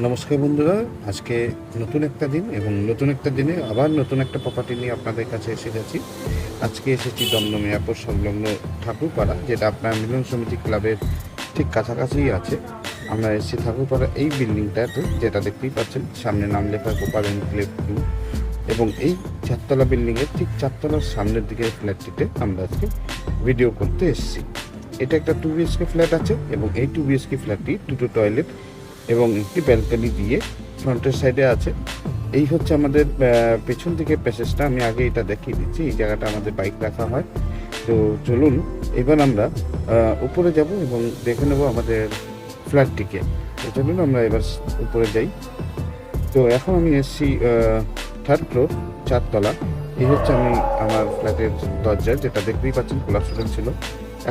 নমস্কার বন্ধুরা, আজকে নতুন একটা দিন এবং নতুন একটা দিনে আবার নতুন একটা প্রপার্টি নিয়ে আপনাদের কাছে এসে গেছি। আজকে এসেছি দমদম এয়ারপোর্ট সংলগ্ন ঠাকুরপাড়া, যেটা আপনার মিলন সমিতি ক্লাবের ঠিক কাছাকাছিই আছে। আমরা এসেছি ঠাকুরপাড়া এই বিল্ডিংটাতে, যেটা দেখতেই পাচ্ছেন, সামনে নাম লেখা গোপাল এনক্লেভ টু। এবং এই চারতলা বিল্ডিংয়ের ঠিক চারতলার সামনের দিকে ফ্ল্যাটটিতে আমরা আজকে ভিডিও করতে এসেছি। এটা একটা টু বিএসকে ফ্ল্যাট আছে এবং এই টু বিএসকে ফ্ল্যাটটি দুটো টয়লেট এবং একটি ব্যালকনি দিয়ে ফ্রন্টের সাইডে আছে। এই হচ্ছে আমাদের পেছন দিকে প্যাসেজটা। আমি আগে এটা দেখিয়ে দিচ্ছি। এই জায়গাটা আমাদের বাইক রাখা হয়। তো চলুন, এবার আমরা উপরে যাব এবং দেখে নেব আমাদের ফ্ল্যাটটিকে। তো চলুন আমরা এবার উপরে যাই। তো এখন আমি এসেছি থার্ড ফ্লোর, চারতলা। এই হচ্ছে আমি আমার ফ্ল্যাটের দরজা, যেটা দেখতেই পাচ্ছেন খোলা সুযোগ ছিল।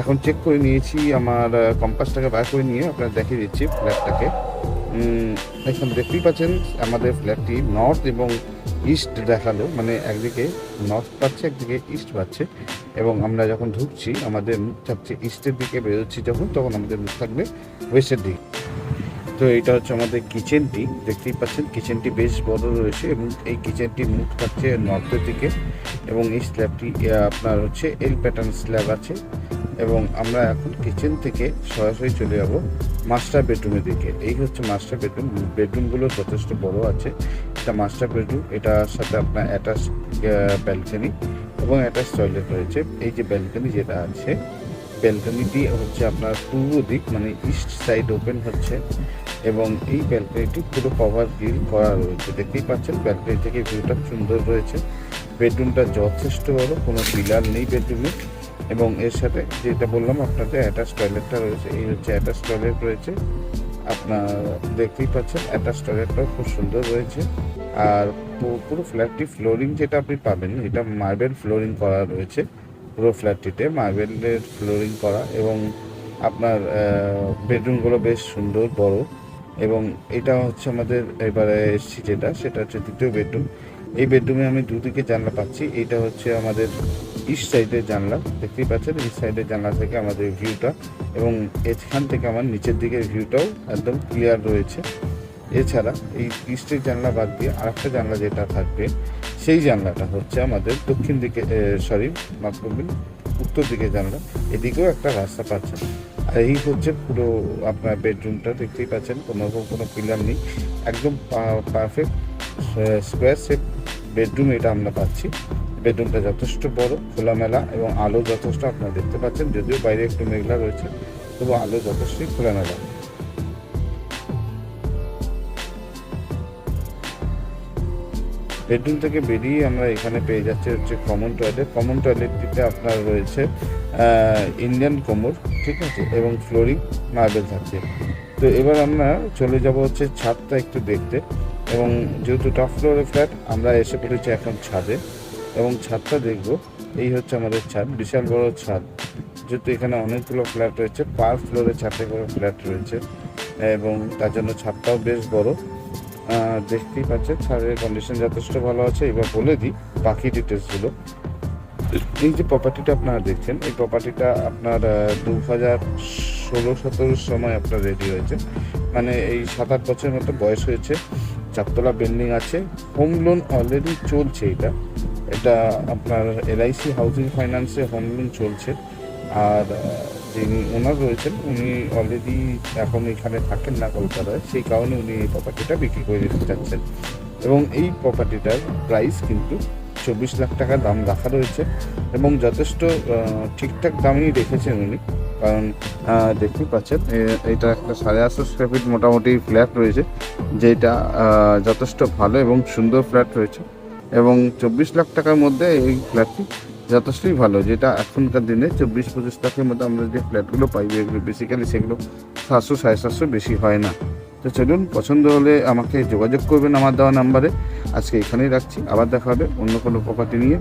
এখন চেক করে নিয়েছি আমার কম্পাসটাকে বার করে নিয়ে আপনার দেখিয়ে দিচ্ছি ফ্ল্যাটটাকে। এখন দেখতেই পাচ্ছেন, আমাদের ফ্ল্যাটটি নর্থ এবং ইস্ট দেখাল মানে একদিকে নর্থ পাচ্ছে, একদিকে ইস্ট পাচ্ছে। এবং আমরা যখন ঢুকছি, আমাদের মুখ থাকছে ইস্টের দিকে বেরোচ্ছি যখন, তখন আমাদের মুখ থাকবে ওয়েস্টের দিকে। তো এটা হচ্ছে আমাদের কিচেনটি দেখতেই পাচ্ছেন কিচেনটি বেশ বড় রয়েছে এবং এই কিচেনটির মুখ থাকছে নর্থের দিকে এবং এই স্ল্যাবটি আপনার হচ্ছে এল প্যাটার্ন স্ল্যাব আছে এবং আমরা এখন কিচেন থেকে সরাসরি চলে যাব মাস্টার বেডরুমের দিকে। এই হচ্ছে মাস্টার বেডরুম বেডরুমগুলো যথেষ্ট বড় আছে। এটা মাস্টার বেডরুম এটার সাথে আপনার অ্যাটাচ ব্যালকনি এবং অ্যাটাচ টয়লেট রয়েছে। এই যে ব্যালকনি যেটা আছে ব্যালকনিটি হচ্ছে আপনার পূর্ব দিক মানে ইস্ট সাইড ওপেন হচ্ছে। এবং এই ব্যালকনিটি পুরো কভার গ্রিল করা রয়েছে। দেখতেই পাচ্ছেন, ব্যালকনি থেকে ভিউটা সুন্দর রয়েছে। বেডরুমটা যথেষ্ট বড় কোনো পিলার নেই বেডরুমে। এবং এর সাথে যেটা বললাম, আপনাদের অ্যাটাচ টয়লেটটা রয়েছে। এই হচ্ছে অ্যাটাচ টয়লেট রয়েছে। আপনার দেখতেই পাচ্ছেন অ্যাটাচ টয়লেটটাও খুব সুন্দর রয়েছে। আর পুরো ফ্ল্যাটটি ফ্লোরিং যেটা আপনি পাবেন, এটা মার্বেল ফ্লোরিং করা রয়েছে। পুরো ফ্ল্যাটটিতে মার্বেলের ফ্লোরিং করা এবং আপনার বেডরুমগুলো বেশ সুন্দর, বড়। এবং এটা হচ্ছে আমাদের এবারে এসছি যেটা, সেটা হচ্ছে দ্বিতীয় বেডরুম। এই বেডরুমে আমি দুদিকে জানলা পাচ্ছি। এটা হচ্ছে আমাদের ইস্ট সাইডের জানলা, দেখতেই পাচ্ছেন? ইস্ট সাইডের জানলা থেকে আমাদের ভিউটা এবং এখান থেকে আমার নিচের দিকের ভিউটাও একদম ক্লিয়ার রয়েছে। এছাড়া এই ইস্টের জানলা বাদ দিয়ে আরেকটা জানলা যেটা থাকবে, সেই জানলাটা হচ্ছে আমাদের দক্ষিণ দিকে সরি মাফ উত্তর দিকে জানলা। এদিকেও একটা রাস্তা পাচ্ছেন। এই হচ্ছে পুরো আপনার বেডরুমটা দেখতেই পাচ্ছেন, কোনো রকম কোনো পিলার নেই। একদম পারফেক্ট স্কোয়ার শেপ বেডরুম এটা আমরা পাচ্ছি। বেডরুমটা যথেষ্ট বড়, খোলামেলা এবং আলো যথেষ্ট আপনারা দেখতে পাচ্ছেন, যদিও বাইরে একটু মেঘলা রয়েছে, তবু আলো যথেষ্টই খোলামেলা। বেডরুম থেকে বেরিয়ে আমরা এখানে পেয়ে যাচ্ছি হচ্ছে কমন টয়লেট কমন টয়লেটটিতে আপনার রয়েছে ইন্ডিয়ান কোমর, ঠিক আছে? এবং ফ্লোরিং মার্বেল থাকছে। তো এবার আমরা চলে যাব হচ্ছে ছাদটা একটু দেখতে। এবং যেহেতু টপ ফ্লোরের ফ্ল্যাট আমরা এসে পড়েছি এখন ছাদে। এবং ছাদটা দেখব, এই হচ্ছে আমাদের ছাদ, বিশাল বড় ছাদ। যেহেতু এখানে অনেকগুলো ফ্ল্যাট রয়েছে পার ফ্লোরে ছাদে করে ফ্ল্যাট রয়েছে। এবং তার জন্য ছাদটাও বেশ বড়। দেখতেই পাচ্ছেন ছাদের কন্ডিশন যথেষ্ট ভালো আছে। এবার বলে দিই বাকি ডিটেলসগুলো এই যে প্রপার্টিটা আপনারা দেখছেন, এই প্রপার্টিটা আপনার দু হাজার ষোলো সতেরোর সময় আপনার রেডি হয়েছে। মানে এই সাত আট বছরের মতো বয়স হয়েছে। চারতলা বিল্ডিং আছে। হোম লোন অলরেডি চলছে এটা। এটা আপনার এলআইসি হাউজিং ফাইন্যান্সে হোম লোন চলছে। আর যিনি ওনার রয়েছেন, উনি অলরেডি এখন এখানে থাকেন না কলকাতায়, সেই কারণে উনি এই প্রপার্টিটা বিক্রি করে দিতে চাচ্ছেন। এবং এই প্রপার্টিটার প্রাইস কিন্তু চব্বিশ লাখ টাকা দাম রাখা রয়েছে এবং যথেষ্ট ঠিকঠাক দামই রেখেছেন উনি। কারণ দেখতেই পাচ্ছেন এটা একটা সাড়ে আটশো স্কোয়ার ফিট মোটামুটি ফ্ল্যাট রয়েছে, যেটা যথেষ্ট ভালো এবং সুন্দর ফ্ল্যাট রয়েছে। এবং চব্বিশ লাখ টাকার মধ্যে এই ফ্ল্যাটটি যথেষ্টই ভালো, যেটা এখনকার দিনে চব্বিশ, পঁচিশ লাখের মধ্যে আমরা যে ফ্ল্যাটগুলো পাই এগুলো বেসিক্যালি সেগুলো সাতশো, সাড়ে সাতশো বেশি হয় না। তো চলুন, পছন্দ হলে আমাকে যোগাযোগ করবেন আমার দেওয়া নাম্বারে আজকে এখানেই রাখছি, আবার দেখা হবে অন্য কোনো প্রপার্টি নিয়ে।